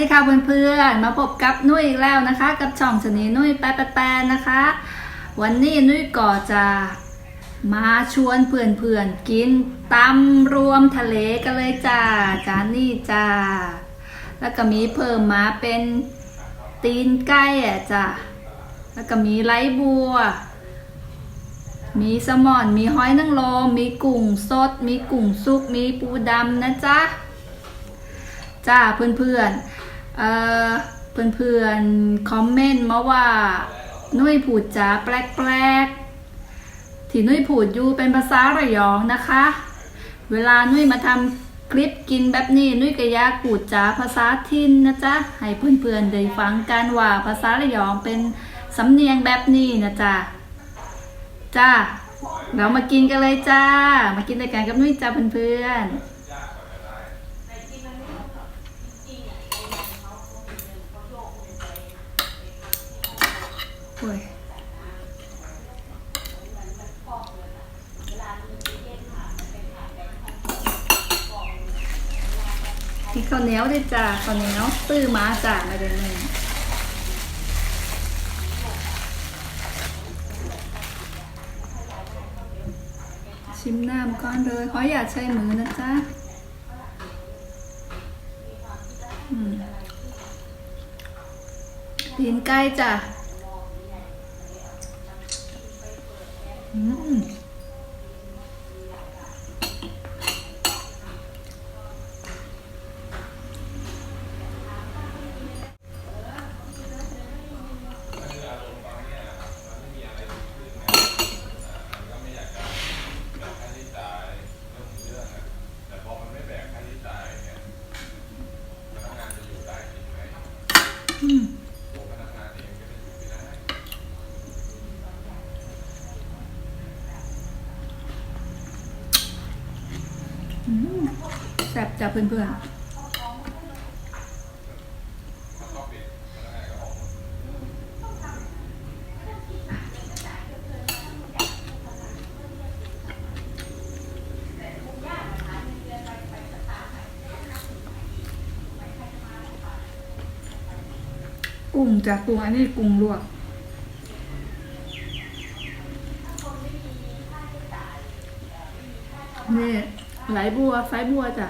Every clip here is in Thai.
สดีค่ะเพื่อนๆ มาพบกับนุ้ยอีกแล้วนะคะ กับช่องสนีนุ้ยแปะแปะนะคะ วันนี้นุ้ยก็จะมาชวนเพื่อนๆกินตำรวมทะเลกันเลยจ้าจานนี่จ้า แล้วก็มีเพิ่มมาเป็นตีนไก่อะจ้าแล้วก็มีไรบัว มีแซลมอน มีหอยนางรมมีกุ้งสด มีกุ้งซุปมีปูดำนะจ๊ะจ้าเพื่อนๆ เอ่อเพื่อนๆ คอมเมนต์มาว่า นุ้ยพูดจาแปลกๆ ที่นุ้ยพูดอยู่เป็นภาษาระยองนะคะ เวลานุ้ยมาทำคลิปกินแบบนี้ นุ้ยก็ยากพูดจาภาษาทินนะจ๊ะ ให้เพื่อนๆ ได้ฟังกันว่าภาษาระยองเป็นสำเนียงแบบนี้นะจ๊ะ จ้า เรามากินกันเลยจ้า มากินด้วยกันกับนุ้ยจ้าเพื่อนๆ ข้าวเหนียวด้วยจ้าข้าวเหนียวตื้อมาจ้าม่ได้นึ่งชิมน้ำก่อนเลยขออย่าใช้มือนะจ๊ะอืมตีนไก่จ้ะ อืมอืมอืม แซ่บจ้ะเพื่อนๆ กุ้งจากกุ้งอันนี้กุ้งลวก นี่ไหลบัวไฟบัวจ้ะ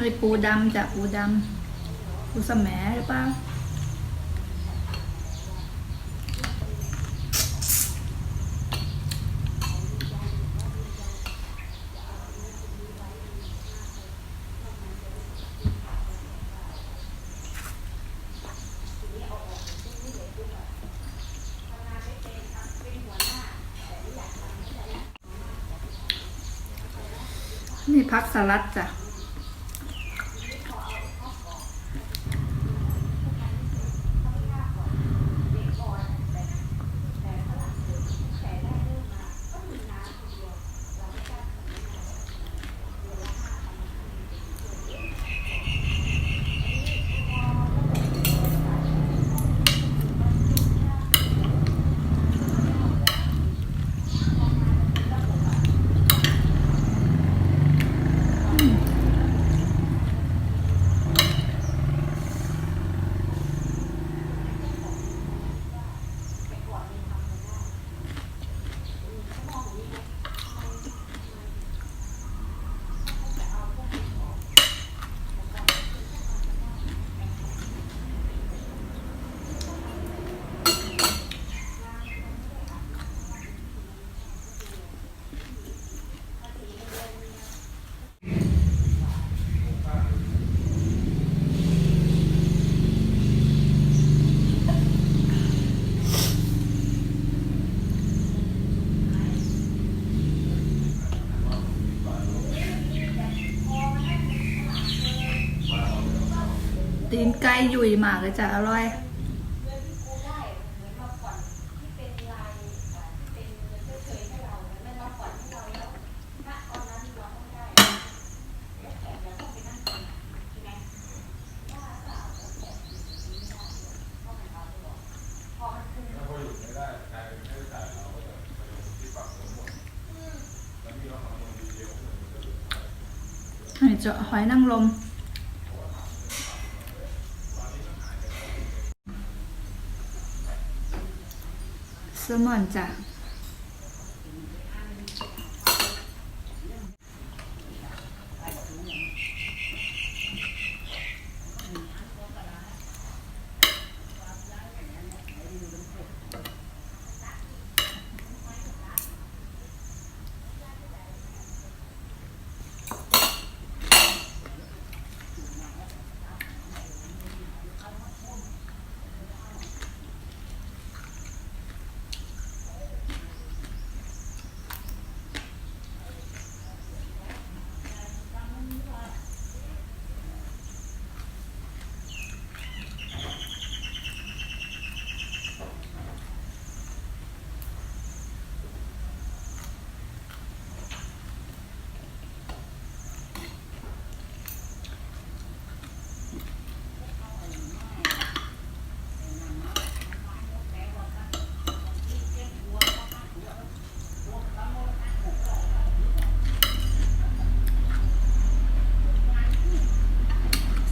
ในปูดำจ้ะปูดำปูสแหมหรือเปล่านี่พักสลัดจ้ะ นไก่ยุยหมากจะอร่อยหอยนางรม แซล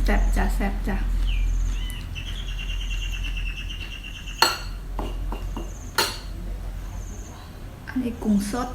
แซ่บจ้ะแซ่บจ้ะอันนี้กุ้งสด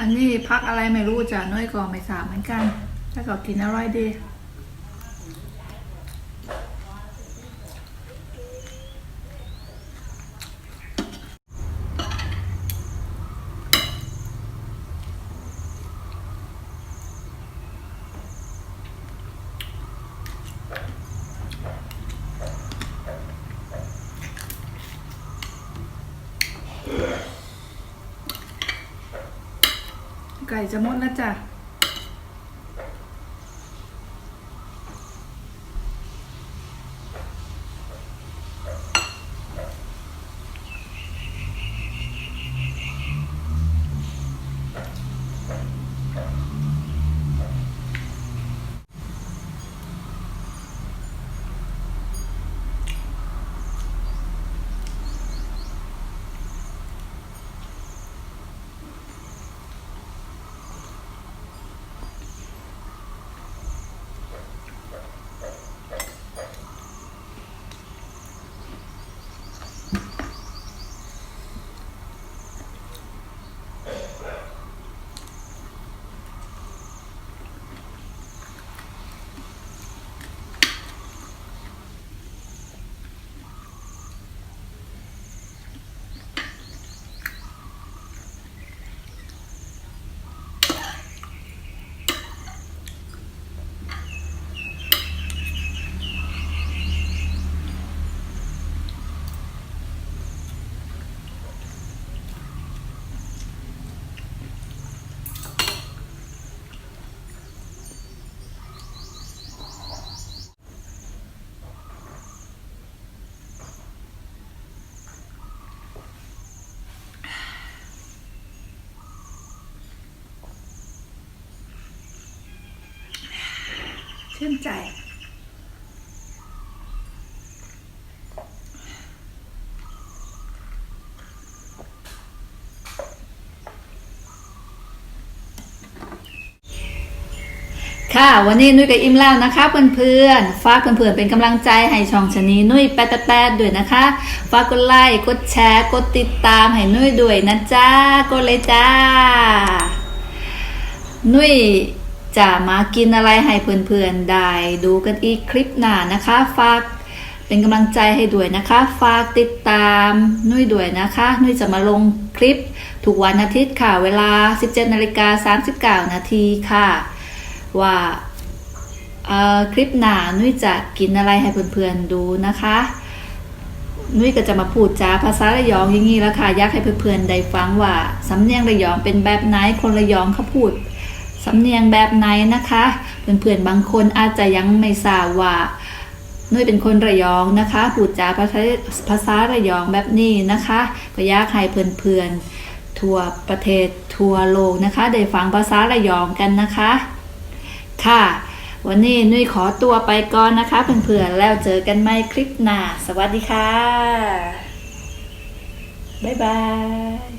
อันนี้พักอะไรไม่รู้จ้ะน้อยก่อไม่ทราบเหมือนกัน ถ้าก็กินอร่อยดี ไก่จะหมดแล้วจ้ะ ชื่นใจ ค่ะวันนี้นุ้ยกับอิมแล้วนะคะเพื่อนๆฝากเพื่อนๆเป็นกำลังใจให้ช่องชนีนุ้ยแปดแปดด้วยนะคะฝากกดไลค์กดแชร์กดติดตามให้นุ้ยด้วยนะจ้ากดเลยจ้า นุ้ย จะมากินอะไรให้เพื่อนๆได้ดูกันอีกคลิปหน้านะคะ ฝากเป็นกำลังใจให้ด้วยนะคะ ฝากติดตามนุ้ยด้วยนะคะ นุ้ยจะมาลงคลิปทุกวันอาทิตย์ค่ะ เวลา 17นาฬิกา39นาทีค่ะ ว่าอ่อคลิปหน้านุ้ยจะกินอะไรให้เพื่อนๆดูนะคะ นุ้ยก็จะมาพูดจาภาษาระยองอย่างนี้แล้วค่ะ อยากให้เพื่อนๆได้ฟังว่าสำเนียงระยองเป็นแบบไหนคนระยองเขาพูด สำเนียงแบบไหนนะคะ เพื่อนๆบางคนอาจจะยังไม่ทราบว่านุ้ยเป็นคนระยองนะคะพูดจาภาษาภาษาระยองแบบนี้นะคะก็อยากให้เพื่อนๆทั่วประเทศทั่วโลกนะคะ ได้ฟังภาษาระยองกันนะคะ ค่ะ วันนี้นุ้ยขอตัวไปก่อนนะคะ เพื่อนๆแล้วเจอกันใหม่คลิปหน้า สวัสดีค่ะ บ๊ายบาย